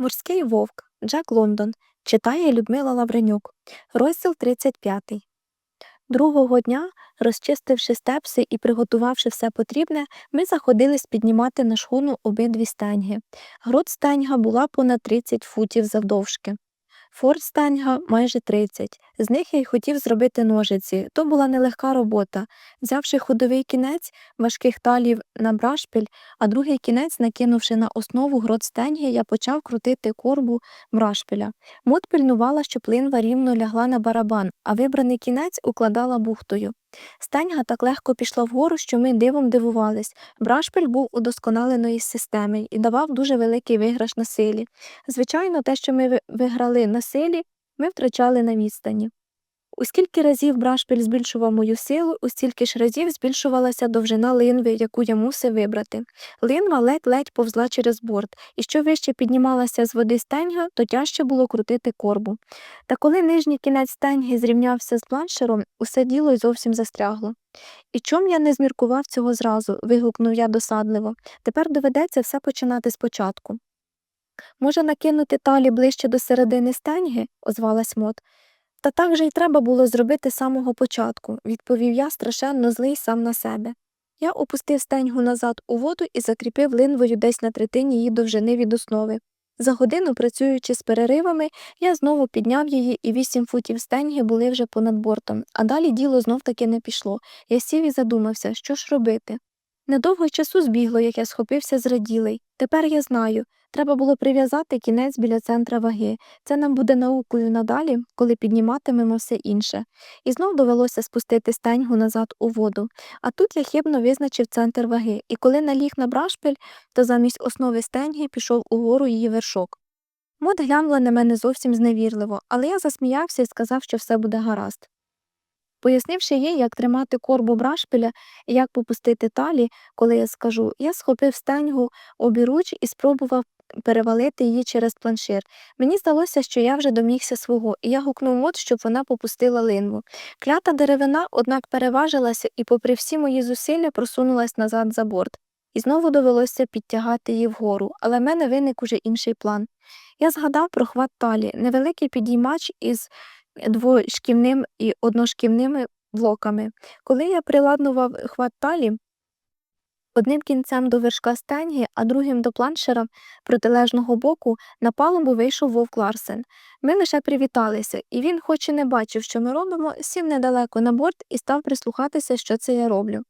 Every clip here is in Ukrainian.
Морський вовк Джек Лондон читає Людмила Лавренюк. Розділ 35. Другого дня, розчистивши степси і приготувавши все потрібне, ми заходились піднімати на шхуну обидві стеньги. Грот стеньга була понад 30 футів завдовжки. Форт стенга майже 30. З них я й хотів зробити ножиці. То була нелегка робота. Взявши ходовий кінець важких талів на брашпіль, а другий кінець, накинувши на основу грот стенги, я почав крутити корбу брашпіля. Мот пильнувала, щоб линва рівно лягла на барабан, а вибраний кінець укладала бухтою. Стенга так легко пішла вгору, що ми дивом дивувались. Брашпель був удосконаленої системи і давав дуже великий виграш на силі. Звичайно, те, що ми виграли на силі, ми втрачали на відстані. У скільки разів брашпіль збільшував мою силу, у стільки ж разів збільшувалася довжина линви, яку я мусив вибрати. Линва ледь-ледь повзла через борт, і що вище піднімалася з води стенга, то тяжче було крутити корбу. Та коли нижній кінець стенги зрівнявся з планшером, усе діло й зовсім застрягло. І чом я не зміркував цього зразу? вигукнув я досадливо. Тепер доведеться все починати спочатку. Може, накинути талі ближче до середини стенги? озвалась Мот. Та так же й треба було зробити з самого початку, відповів я страшенно злий сам на себе. Я опустив стеньгу назад у воду і закріпив линвою десь на третині її довжини від основи. За годину, працюючи з переривами, я знову підняв її, і вісім футів стеньги були вже понад бортом, а далі діло знов таки не пішло. Я сів і задумався, що ж робити. Недовго часу збігло, як я схопився зраділий. Тепер я знаю, треба було прив'язати кінець біля центра ваги. Це нам буде наукою надалі, коли підніматимемо все інше. І знов довелося спустити стеньгу назад у воду. А тут я хибно визначив центр ваги, і коли наліг на брашпиль, то замість основи стеньги пішов угору її вершок. Мот глянула на мене зовсім зневірливо, але я засміявся і сказав, що все буде гаразд. Пояснивши їй, як тримати корбу брашпиля і як попустити талі, коли я скажу, я схопив стеньгу обіруч і спробував перевалити її через планшир. Мені здалося, що я вже домігся свого, і я гукнув мот, щоб вона попустила линву. Клята деревина, однак, переважилася і, попри всі мої зусилля, просунулась назад за борт. І знову довелося підтягати її вгору, але в мене виник уже інший план. Я згадав про хват талі, невеликий підіймач із двошківним і одношківними блоками. Коли я приладнував хват талі, одним кінцем до вершка стенги, а другим до планшера протилежного боку, на палубу вийшов вовк Ларсен. Ми лише привіталися, і він, хоч і не бачив, що ми робимо, сів недалеко на борт і став прислухатися, що це я роблю.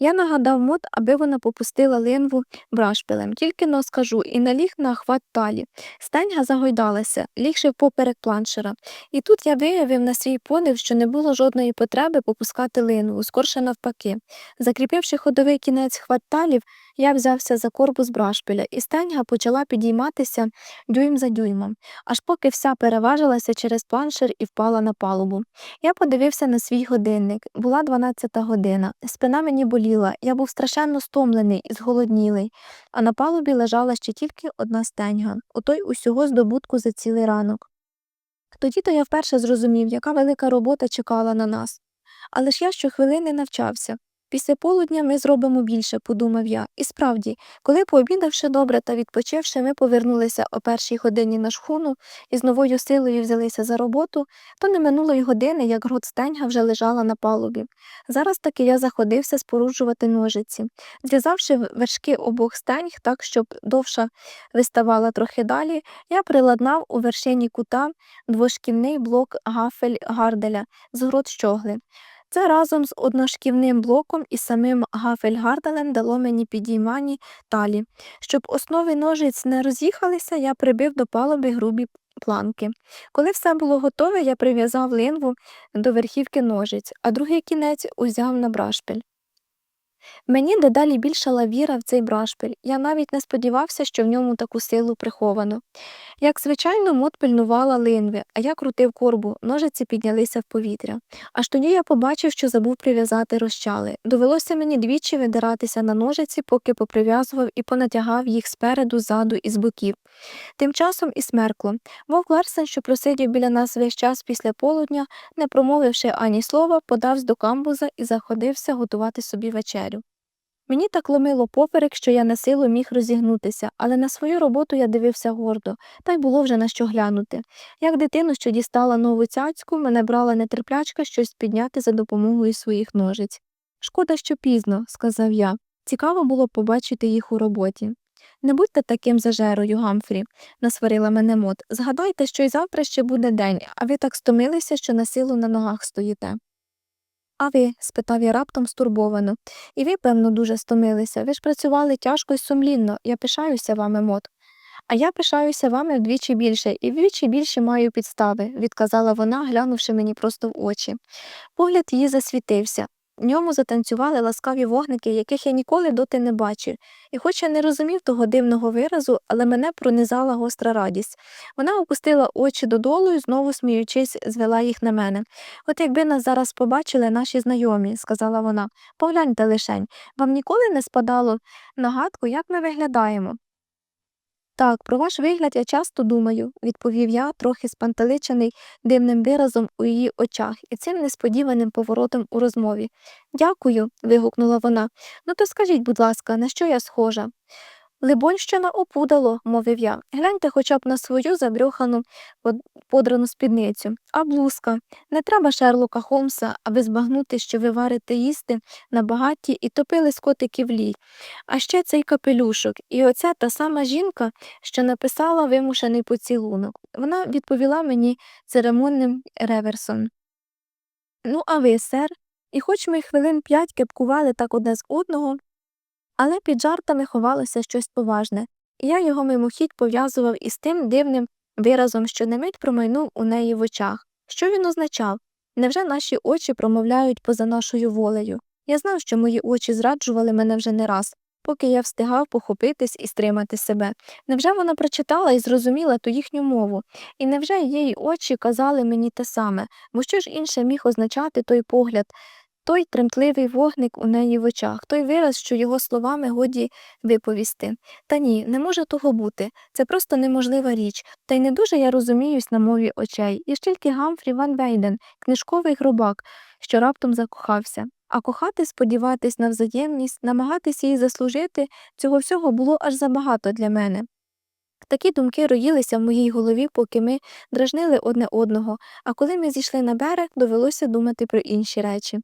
Я нагадав мод, аби вона попустила линву брашпилем, тільки но скажу, і наліг на хват талі. Стенга загойдалася, лігши впоперек планшера. І тут я виявив на свій подив, що не було жодної потреби попускати линву, скорше навпаки. Закріпивши ходовий кінець хват талів, я взявся за корпус брашпиля, і стенга почала підійматися дюйм за дюймом, аж поки вся переважилася через планшер і впала на палубу. Я подивився на свій годинник. Була 12 година. Спина мені боліла, я був страшенно стомлений і зголоднілий, а на палубі лежала ще тільки одна стеньга, отой усього здобутку за цілий ранок. Тоді то я вперше зрозумів, яка велика робота чекала на нас. Але ж я щохвилини навчався. Після полудня ми зробимо більше, подумав я. І справді, коли пообідавши добре та відпочивши, ми повернулися о першій годині на шхуну і з новою силою взялися за роботу, то не минуло й години, як грот стенга вже лежала на палубі. Зараз таки я заходився споруджувати ножиці, зв'язавши вершки обох стенг так, щоб довша виставала трохи далі, я приладнав у вершині кута двошківний блок гафель гарделя з грот щогли. Це разом з одношківним блоком і самим гафель-гарделем дало мені підіймані талі. Щоб основи ножиць не роз'їхалися, я прибив до палуби грубі планки. Коли все було готове, я прив'язав линву до верхівки ножиць, а другий кінець узяв на брашпиль. Мені дедалі більшала віра в цей брашпиль. Я навіть не сподівався, що в ньому таку силу приховано. Як звичайно, мот пильнувала линви, а я крутив корбу, ножиці піднялися в повітря. Аж тоді я побачив, що забув прив'язати розчали. Довелося мені двічі видиратися на ножиці, поки поприв'язував і понатягав їх спереду, ззаду і з боків. Тим часом і смеркло. Вовк Ларсен, що просидів біля нас весь час після полудня, не промовивши ані слова, подався до камбуза і заходився готувати собі вечерю. Мені так ломило поперек, що я на силу міг розігнутися, але на свою роботу я дивився гордо, та й було вже на що глянути. Як дитину, що дістала нову цяцьку, мене брала нетерплячка щось підняти за допомогою своїх ножиць. Шкода, що пізно, сказав я. Цікаво було побачити їх у роботі. Не будьте таким зажерою, Гамфрі, насварила мене мот. Згадайте, що й завтра ще буде день, а ви так стомилися, що на силу на ногах стоїте. А ви? спитав я раптом стурбовано. І ви, певно, дуже стомилися. Ви ж працювали тяжко й сумлінно. Я пишаюся вами, мот. А я пишаюся вами вдвічі більше, і вдвічі більше маю підстави, відказала вона, глянувши мені просто в очі. Погляд її засвітився. Ньому затанцювали ласкаві вогники, яких я ніколи доти не бачив, і хоч я не розумів того дивного виразу, але мене пронизала гостра радість. Вона опустила очі додолу і знову, сміючись, звела їх на мене. От якби нас зараз побачили наші знайомі, сказала вона, погляньте лишень, вам ніколи не спадало на гадку, як ми виглядаємо. Так, про ваш вигляд я часто думаю, відповів я, трохи спантеличений дивним виразом у її очах і цим несподіваним поворотом у розмові. Дякую. вигукнула вона. Ну то скажіть, будь ласка, на що я схожа? Либонь, що на опудало, мовив я. Гляньте хоча б на свою забрьохану под- подрану спідницю. А блузка. Не треба Шерлока Холмса, аби збагнути, що ви варите їсти на багаті і топили з котиків лій. А ще цей капелюшок. І оця та сама жінка, що написала вимушений поцілунок. Вона відповіла мені церемонним реверсом. Ну, а ви, сер? І хоч ми хвилин п'ять кепкували так одне з одного, але під жартами ховалося щось поважне, і я його мимохідь пов'язував із тим дивним виразом, що на мить промайнув у неї в очах. Що він означав? Невже наші очі промовляють поза нашою волею? Я знав, що мої очі зраджували мене вже не раз, поки я встигав похопитись і стримати себе. Невже вона прочитала і зрозуміла ту їхню мову? І невже її очі казали мені те саме, бо що ж інше міг означати той погляд, той тремтливий вогник у неї в очах, той вираз, що його словами годі виповісти. Та ні, не може того бути. Це просто неможлива річ. Та й не дуже я розуміюсь на мові очей. І ж тільки Гамфрі Ван Вейден, книжковий гробак, що раптом закохався. А кохати, сподіватись на взаємність, намагатись її заслужити, цього всього було аж забагато для мене. Такі думки роїлися в моїй голові, поки ми дражнили одне одного, а коли ми зійшли на берег, довелося думати про інші речі.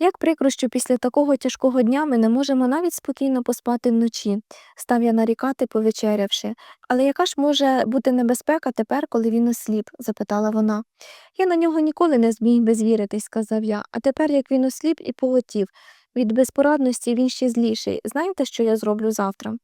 Як прикро, що після такого тяжкого дня ми не можемо навіть спокійно поспати вночі, став я нарікати, повечерявши. Але яка ж може бути небезпека тепер, коли він осліп? запитала вона. Я на нього ніколи не зміг би звіритись, сказав я, а тепер, як він осліп і полотів. Від безпорадності він ще зліший. Знаєте, що я зроблю завтра?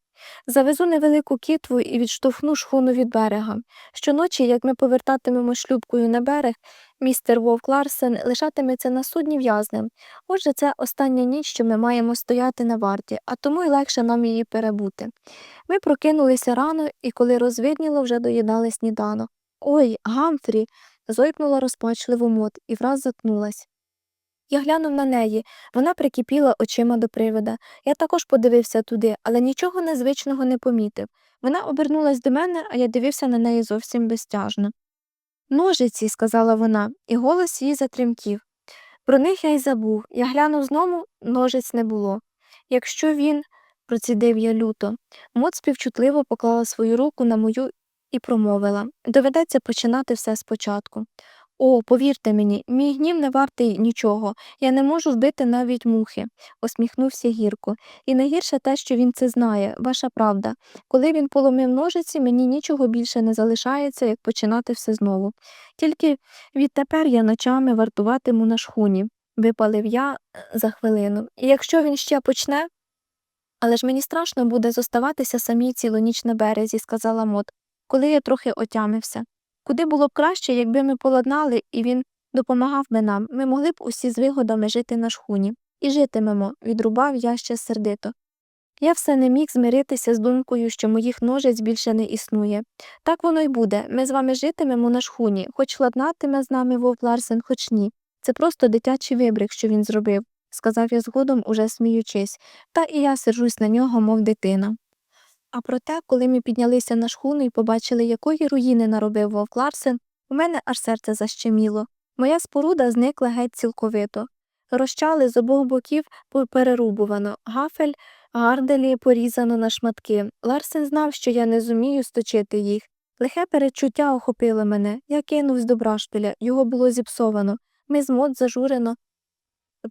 Завезу невелику кітву і відштовхну шхуну від берега. Щоночі, як ми повертатимемо шлюбкою на берег, містер Вовк Ларсен лишатиметься на судні в'язнем. Отже, це остання ніч, що ми маємо стояти на варті, а тому й легше нам її перебути. Ми прокинулися рано і, коли розвидніло, вже доїдали сніданок. Ой, Гамфрі. зойкнула розпачливо мот і враз заткнулась. Я глянув на неї. Вона прикипіла очима до привида. Я також подивився туди, але нічого незвичного не помітив. Вона обернулась до мене, а я дивився на неї зовсім безтяжно. Ножиці, сказала вона, і голос її затремтів. Про них я й забув. Я глянув знову, ножиць не було. Якщо він, процідив я люто, Мот співчутливо поклала свою руку на мою і промовила доведеться починати все спочатку. О, повірте мені, мій гнів не вартий нічого, я не можу вбити навіть мухи, усміхнувся гірко. І найгірше те, що він це знає, ваша правда. Коли він поломив ножиці, мені нічого більше не залишається, як починати все знову. Тільки відтепер я ночами вартуватиму на шхуні, випалив я е, за хвилину. І якщо він ще почне. Але ж мені страшно буде зоставатися самій цілу ніч на березі, сказала Мот, коли я трохи отямився. Куди було б краще, якби ми поладнали, і він допомагав би нам, ми могли б усі з вигодами жити на шхуні. І житимемо, відрубав я ще сердито. Я все не міг змиритися з думкою, що моїх ножиць більше не існує. Так воно й буде. Ми з вами житимемо на шхуні, хоч ладнатиме з нами Вовк Ларсен, хоч ні. Це просто дитячий вибрик, що він зробив, сказав я згодом, уже сміючись, та і я сержусь на нього, мов дитина. А проте, коли ми піднялися на шхуну і побачили, якої руїни наробив Вовк Ларсен, у мене аж серце защеміло. Моя споруда зникла геть цілковито. Розчали з обох боків перерубувано, гафель гарделі порізано на шматки. Ларсен знав, що я не зумію сточити їх. Лихе перечуття охопило мене. Я кинувся до браштеля, його було зіпсовано. Ми з мод зажурено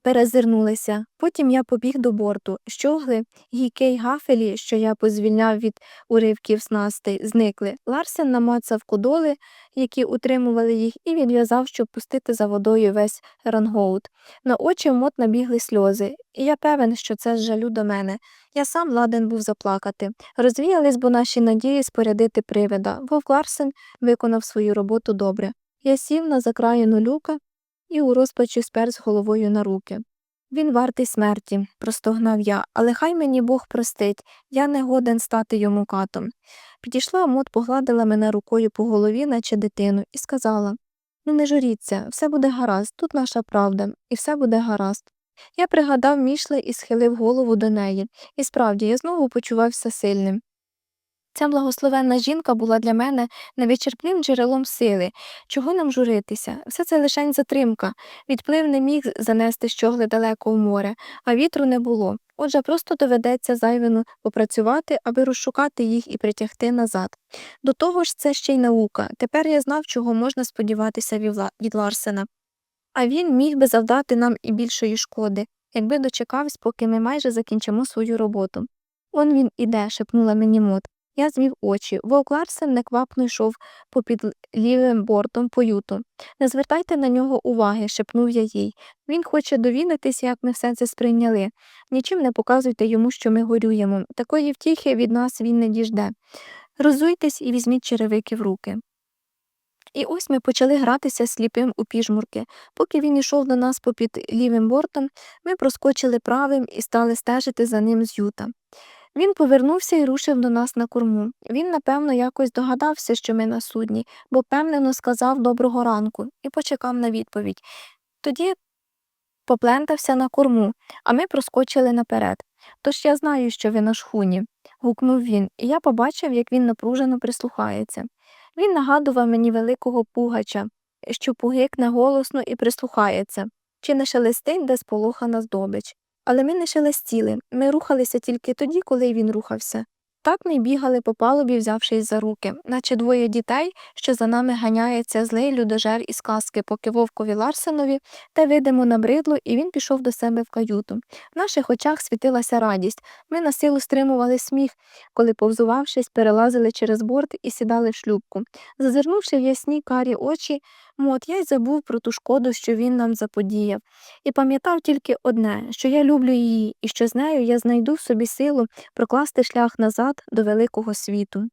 перезирнулися. Потім я побіг до борту. Щогли, гійки й гафелі, що я позвільняв від уривків снастей, зникли. Ларсен намацав кудоли, які утримували їх, і відв'язав, щоб пустити за водою весь рангоут. На очі мот набігли сльози, і я певен, що це з жалю до мене. Я сам ладен був заплакати. Розвіялись бо наші надії спорядити привида. Вовк Ларсен виконав свою роботу добре. Я сів на закраїну люка і у розпачі сперз головою на руки. Він вартий смерті, простогнав я, але хай мені Бог простить, я не годен стати йому катом. Підійшла мот, погладила мене рукою по голові, наче дитину, і сказала Ну, не журіться, все буде гаразд, тут наша правда, і все буде гаразд. Я пригадав мішле і схилив голову до неї, і справді я знову почувався сильним. Ця благословенна жінка була для мене невичерпним джерелом сили. Чого нам журитися? Все це лишень затримка. Відплив не міг занести щогли далеко в море, а вітру не було. Отже, просто доведеться зайвину попрацювати, аби розшукати їх і притягти назад. До того ж, це ще й наука. Тепер я знав, чого можна сподіватися від Ларсена. А він міг би завдати нам і більшої шкоди, якби дочекався, поки ми майже закінчимо свою роботу. Он він іде, шепнула мені мот. Я звів очі. Вовк Ларсен неквапно йшов попід лівим бортом по юту. Не звертайте на нього уваги, шепнув я їй. Він хоче довідатись, як ми все це сприйняли. Нічим не показуйте йому, що ми горюємо. Такої втіхи від нас він не діжде. Розуйтесь і візьміть черевики в руки. І ось ми почали гратися сліпим у піжмурки. Поки він йшов до нас попід лівим бортом, ми проскочили правим і стали стежити за ним з юта. Він повернувся і рушив до нас на корму. Він, напевно, якось догадався, що ми на судні, бо певнено сказав доброго ранку і почекав на відповідь. Тоді поплентався на корму, а ми проскочили наперед. Тож я знаю, що ви на шхуні, гукнув він, і я побачив, як він напружено прислухається. Він нагадував мені великого пугача, що пугикне голосно і прислухається, чи не шелестить, де сполохана здобич. Але ми не шелестіли, ми рухалися тільки тоді, коли він рухався. Так ми бігали по палубі, взявшись за руки, наче двоє дітей, що за нами ганяється злий людожер із казки, поки вовкові Ларсенові, те видимо набридло, і він пішов до себе в каюту. В наших очах світилася радість. Ми на силу стримували сміх, коли, повзувавшись, перелазили через борт і сідали в шлюбку. Зазирнувши в ясні карі очі, мот, я й забув про ту шкоду, що він нам заподіяв, і пам'ятав тільки одне, що я люблю її, і що з нею я знайду в собі силу прокласти шлях назад до великого світу.